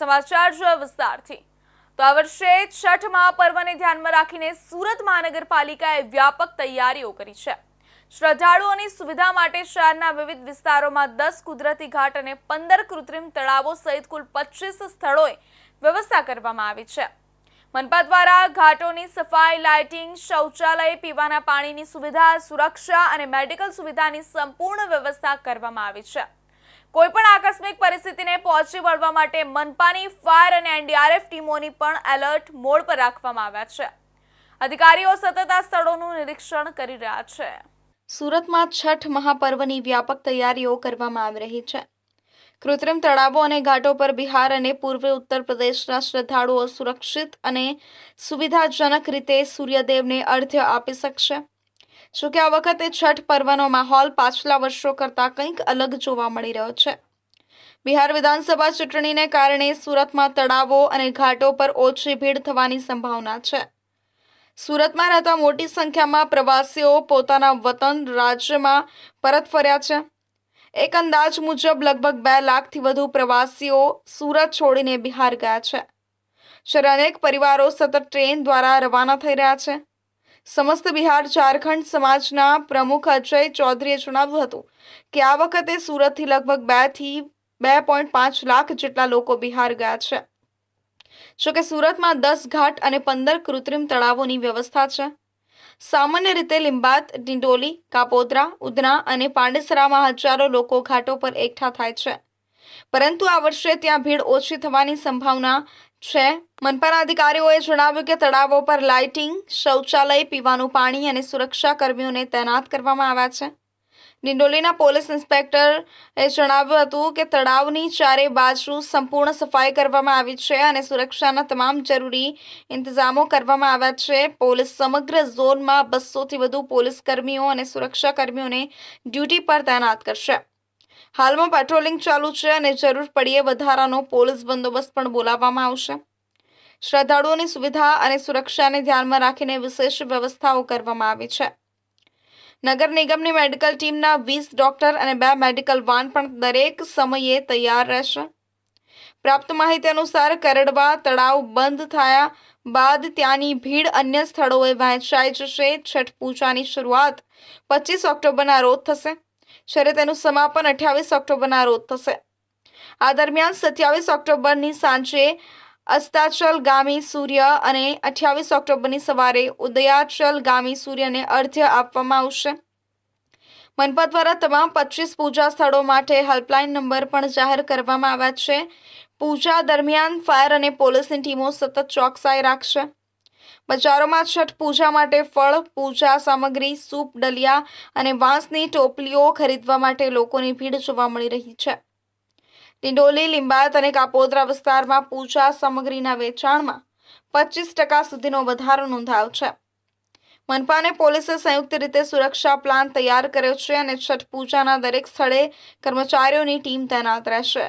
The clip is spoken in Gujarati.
સમાચાર જોઈએ વિસ્તારથી. તો આ વર્ષે છઠ મહાપર્વને ધ્યાનમાં રાખીને સુરત મહાનગરપાલિકાએ વ્યાપક તૈયારીઓ કરી છે. શ્રદ્ધાળુઓની સુવિધા માટે શહેરના વિવિધ વિસ્તારોમાં દસ કુદરતી ઘાટ અને પંદર કૃત્રિમ તળાવો સહિત કુલ પચીસ સ્થળોએ વ્યવસ્થા કરવામાં આવી છે. મનપા દ્વારા ઘાટોની સફાઈ, લાઇટિંગ, શૌચાલય, પીવાના પાણીની સુવિધા, સુરક્ષા અને મેડિકલ સુવિધાની સંપૂર્ણ વ્યવસ્થા કરવામાં આવી છે. કોઈ પણ આકસ્મિક પરિસ્થિતિને પહોંચી વળવા માટે મનપાની ફાયર અને એનડીઆરએફ ટીમોની પણ એલર્ટ મોડ પર રાખવામાં આવ્યા છે. અધિકારીઓ સતત આ સ્થળોનું નિરીક્ષણ કરી રહ્યા છે. સુરતમાં છઠ મહાપર્વની વ્યાપક તૈયારીઓ કરવામાં આવી રહી છે. કૃત્રિમ તળાવો અને ઘાટો પર બિહાર અને પૂર્વ ઉત્તર પ્રદેશના શ્રદ્ધાળુઓ સુરક્ષિત અને સુવિધાજનક રીતે સૂર્યદેવને અર્ધ્ય આપી શકશે. જોકે આ વખતે છઠ પર્વનો માહોલ પાછલા વર્ષો કરતાં કંઈક અલગ જોવા મળી રહ્યો છે? બિહાર વિધાનસભા ચૂંટણીને કારણે સુરતમાં તળાવો અને ઘાટો પર ઓછી ભીડ થવાની સંભાવના છે. સુરતમાં રહેતા મોટી સંખ્યામાં પ્રવાસીઓ પોતાના વતન રાજ્યમાં પરત ફર્યા છે. એક અંદાજ મુજબ લગભગ બે લાખથી વધુ પ્રવાસીઓ સુરત છોડીને બિહાર ગયા છે. જ્યારે અનેક પરિવારો સતત ટ્રેન દ્વારા રવાના થઈ રહ્યા છે. સમસ્ત બિહાર ઝારખંડ સમાજના પ્રમુખ અજય ચૌધરીએ જણાવ્યું હતું કે આ વખતે સુરતથી લગભગ બેથી બે પોઈન્ટ પાંચ લાખ જેટલા લોકો બિહાર ગયા છે. જોકે સુરતમાં દસ ઘાટ અને પંદર કૃત્રિમ તળાવોની વ્યવસ્થા છે. સામાન્ય રીતે લિંબાત ડિંડોલી, કાપોદ્રા, ઉધના અને પાંડેસરામાં હજારો લોકો ઘાટો પર એકઠા થાય છે. પરંતુ આ વર્ષે ત્યાં ભીડ ઓછી થવાની સંભાવના છે. મનપાના અધિકારીઓએ જણાવ્યું કે તળાવો પર લાઇટિંગ, શૌચાલય, પીવાનું પાણી અને સુરક્ષા કર્મીઓને તૈનાત કરવામાં આવ્યા છે. ડિંડોલીના પોલીસ ઇન્સ્પેક્ટરે જણાવ્યું હતું કે તળાવની ચારે બાજુ સંપૂર્ણ સફાઈ કરવામાં આવી છે અને સુરક્ષાના તમામ જરૂરી ઇંતજામો કરવામાં આવ્યા છે. પોલીસ સમગ્ર ઝોનમાં બસોથી વધુ પોલીસ કર્મીઓ અને સુરક્ષા કર્મીઓને ડ્યુટી પર તૈનાત કરશે. હાલમાં પેટ્રોલિંગ ચાલુ છે અને જરૂર પડીએ વધારાનો પોલીસ બંદોબસ્ત પણ બોલાવવામાં આવશે. શ્રદ્ધાળુઓની સુવિધા અને સુરક્ષાને ધ્યાનમાં રાખીને વિશેષ વ્યવસ્થાઓ કરવામાં આવી છે. નગર નિગમની મેડિકલ ટીમના વીસ ડોક્ટર અને બે મેડિકલ વાન પણ દરેક સમયે તૈયાર રહેશે. પ્રાપ્ત માહિતી અનુસાર કરડવા તળાવ બંધ થયા બાદ ત્યાંની ભીડ અન્ય સ્થળોએ વહેંચાઈ જશે. છઠ પૂજાની શરૂઆત પચીસ ઓક્ટોબરના રોજ થશે. જ્યારે તેનું સમાપન અઠ્યાવીસ ઓક્ટોબરના રોજ થશે. આ દરમિયાન સત્યાવીસ ઓક્ટોબરની સાંજે અસ્તાચલ ગામી સૂર્ય અને અઠ્યાવીસ ઓક્ટોબરની સવારે ઉદયાચલ ગામી સૂર્યને અર્ધ્ય આપવામાં આવશે. મનપા દ્વારા તમામ પચીસ પૂજા સ્થળો માટે હેલ્પલાઇન નંબર પણ જાહેર કરવામાં આવ્યા છે. પૂજા દરમિયાન ફાયર અને પોલીસની ટીમો સતત ચોકસાઈ રાખશે. બજારોમાં છઠ પૂજા માટે ફળ, પૂજા સામગ્રી, સૂપ ડલિયા અને વાંસની ટોપલીઓ ખરીદવા માટે લોકોની ભીડ જોવા મળી રહી છે. ડિંડોલી લીંબાત અને કાપોદ્રા વિસ્તારમાં પૂજા સામગ્રીના વેચાણમાં પચીસ ટકા સુધીનો વધારો નોંધાયો છે. મનપા અને પોલીસે સંયુક્ત રીતે સુરક્ષા પ્લાન તૈયાર કર્યો છે અને છઠ પૂજાના દરેક સ્થળે કર્મચારીઓની ટીમ તૈનાત રહેશે.